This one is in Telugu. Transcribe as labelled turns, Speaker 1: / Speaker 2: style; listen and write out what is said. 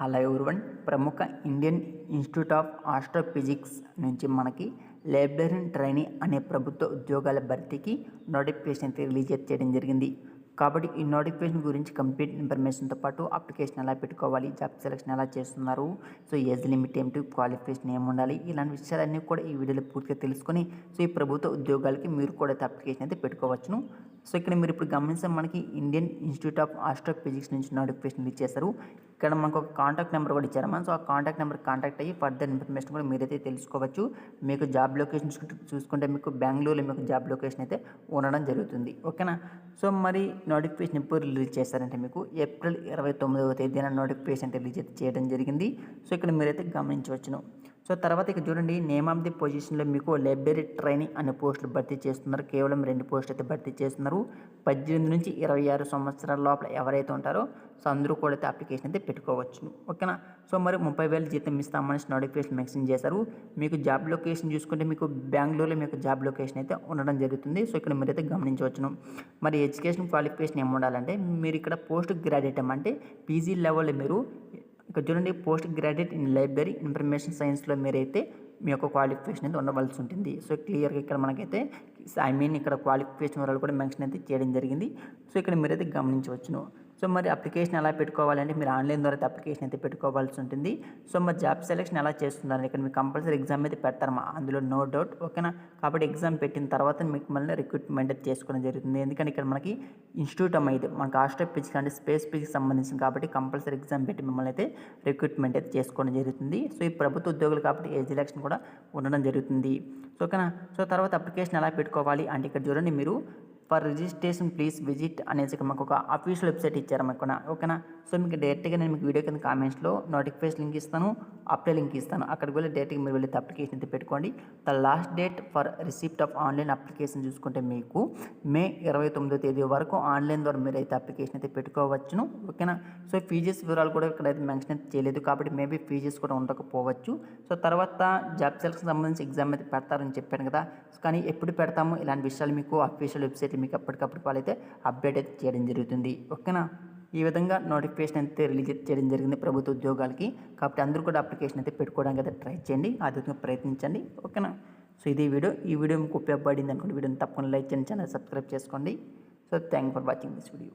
Speaker 1: హలో ఎవరివన్ ప్రముఖ ఇండియన్ ఇన్స్టిట్యూట్ ఆఫ్ ఆస్ట్రోఫిజిక్స్ నుంచి మనకి లైబ్రరీన్ ట్రైనీ అనే ప్రభుత్వ ఉద్యోగాల భర్తీకి నోటిఫికేషన్ అయితే రిలీజ్ చేయడం జరిగింది. కాబట్టి ఈ నోటిఫికేషన్ గురించి కంప్లీట్ ఇన్ఫర్మేషన్తో పాటు అప్లికేషన్ ఎలా పెట్టుకోవాలి జాబ్ సెలక్షన్ ఎలా చేస్తున్నారు సో ఏజ్ లిమిట్ ఏమిటి క్వాలిఫికేషన్ ఏమి ఉండాలి ఇలాంటి విషయాలన్నీ కూడా ఈ వీడియోలో పూర్తిగా తెలుసుకొని సో ఈ ప్రభుత్వ ఉద్యోగాలకి మీరు కూడా అయితే అప్లికేషన్ అయితే పెట్టుకోవచ్చును. సో ఇక్కడ మీరు ఇప్పుడు గమనిస్తే మనకి ఇండియన్ ఇన్స్టిట్యూట్ ఆఫ్ ఆస్ట్రోఫిజిక్స్ నుంచి నోటిఫికేషన్ రిలీజ్ ఇక్కడ మనకు ఒక కాంటాక్ట్ నెంబర్ కూడా ఇచ్చారమ్మా సో ఆ కాంటాక్ట్ నెంబర్ కాంటాక్ట్ అయ్యి ఫర్దర్ ఇన్ఫర్మేషన్ కూడా మీరైతే తెలుసుకోవచ్చు. మీకు జాబ్ లొకేషన్ చూసుకుంటే- చూసుకుంటే మీకు బెంగళూరులో మీకు జాబ్ లొకేషన్ అయితే ఉండడం జరుగుతుంది. ఓకేనా? సో మరి నోటిఫికేషన్ ఎప్పుడు రిలీజ్ చేస్తారంటే మీకు ఏప్రిల్ ఇరవై తొమ్మిదవ తేదీన నోటిఫికేషన్ రిలీజ్ అయితే చేయడం జరిగింది. సో ఇక్కడ మీరైతే గమనించవచ్చును. సో తర్వాత ఇక చూడండి నేమ్ ఆఫ్ ది పొజిషన్లో మీకు లైబ్రరీ ట్రైనింగ్ అనే పోస్టులు భర్తీ చేస్తున్నారు. కేవలం రెండు పోస్టులు అయితే భర్తీ చేస్తున్నారు. పద్దెనిమిది నుంచి ఇరవై ఆరు సంవత్సరాల లోపల ఎవరైతే ఉంటారో సో అందరూ కూడా అయితే అప్లికేషన్ అయితే పెట్టుకోవచ్చు ఓకేనా? సో మరి ముప్పై వేల జీతం ఇస్తామని నోటిఫికేషన్ మెన్షన్ చేశారు. మీకు జాబ్ లొకేషన్ చూసుకుంటే మీకు బెంగళూరులో మీకు జాబ్ లొకేషన్ అయితే ఉండడం జరుగుతుంది. సో ఇక్కడ మీరైతే గమనించవచ్చును. మరి ఎడ్యుకేషన్ క్వాలిఫికేషన్ ఏమి ఉండాలంటే మీరు ఇక్కడ పోస్ట్ గ్రాడ్యుయేట్ అంటే పీజీ లెవెల్లో మీరు ఇక్కడ చూడండి post graduate in library information సైన్స్లో మీరైతే మీ యొక్క క్వాలిఫికేషన్ అయితే ఉండవలసి ఉంటుంది. సో క్లియర్గా ఇక్కడ మనకైతే ఐ మీన్ ఇక్కడ క్వాలిఫికేషన్ వరకు కూడా మెన్షన్ అయితే చేయడం జరిగింది. సో ఇక్కడ మీరైతే గమనించవచ్చును. సో మరి అప్లికేషన్ ఎలా పెట్టుకోవాలంటే మీరు ఆన్లైన్ ద్వారా అయితే అప్లికేషన్ అయితే పెట్టుకోవాల్సి ఉంటుంది. సో మరి జాబ్ సెలెక్షన్ ఎలా చేస్తున్నారు? ఇక్కడ మీకు కంపల్సరీ ఎగ్జామ్ అయితే పెడతారమ్మా అందులో నో డౌట్ ఓకేనా? కాబట్టి ఎగ్జామ్ పెట్టిన తర్వాత మీకు మళ్ళీ రిక్రూట్మెంట్ అయితే చేసుకోవడం జరుగుతుంది. ఎందుకంటే ఇక్కడ మనకి ఇన్స్టిట్యూట్ అమ్మ ఇది మనకి ఆస్ట్రో ఫిజిక్స్ అంటే స్పేస్ ఫిజిక్స్ సంబంధించింది కాబట్టి కంపల్సరీ ఎగ్జామ్ పెట్టి మిమ్మల్ని అయితే రిక్రూట్మెంట్ అయితే చేసుకోవడం జరుగుతుంది. సో ఈ ప్రభుత్వ ఉద్యోగులు కాబట్టి ఏజ్ ఎలక్షన్ కూడా ఉండడం జరుగుతుంది. సో ఓకేనా? సో తర్వాత అప్లికేషన్ ఎలా పెట్టుకోవాలి? అంటే ఇక్కడ చూడండి మీరు ఫర్ రిజిస్ట్రేషన్ ప్లీజ్ విజిట్ అనేసి మాకు ఒక అఫీషియల్ వెబ్సైట్ ఇచ్చారు మాకు ఓకేనా? సో మీకు డైరెక్ట్గా నేను మీకు వీడియో కింద కామెంట్స్లో నోటిఫికేషన్ లింక్ ఇస్తాను అప్లై లింక్ ఇస్తాను. అక్కడికి వెళ్ళి డైరెక్ట్గా మీరు వెళ్ళి అప్లికేషన్ అయితే పెట్టుకోండి. The last date for receipt of online application చూసుకుంటే మీకు మే ఇరవై తొమ్మిదో తేదీ వరకు ఆన్లైన్ ద్వారా మీరు అయితే అప్లికేషన్ అయితే పెట్టుకోవచ్చును. ఓకేనా? సో ఫీజెస్ వివరాలు కూడా ఇక్కడ అయితే మెన్షన్ అయితే చేయలేదు కాబట్టి మేబీ ఫీజెస్ కూడా ఉండకపోవచ్చు. సో తర్వాత జాబ్ సెల్స్కి సంబంధించి ఎగ్జామ్ అయితే పెడతారని చెప్పాను కదా. కానీ ఎప్పుడు పెడతాము? ఇలాంటి విషయాలు మీకు అఫీషియల్ వెబ్సైట్ మీకు అప్పటికప్పుడు వాళ్ళైతే అప్డేట్ అయితే చేయడం జరుగుతుంది. ఓకేనా? ఈ విధంగా నోటిఫికేషన్ అయితే రిలీజ్ చేయడం జరిగింది ప్రభుత్వ ఉద్యోగాలకి. కాబట్టి అందరూ కూడా అప్లికేషన్ అయితే పెట్టుకోవడానికి అయితే ట్రై చేయండి. ఆ విధంగా ప్రయత్నించండి. ఓకేనా? సో ఇది వీడియో. ఈ వీడియో మీకు ఉపయోగపడింది అనుకుంటే వీడియోని తప్పకుండా లైక్ చేయండి ఛానల్ సబ్స్క్రైబ్ చేసుకోండి. So thank for watching this video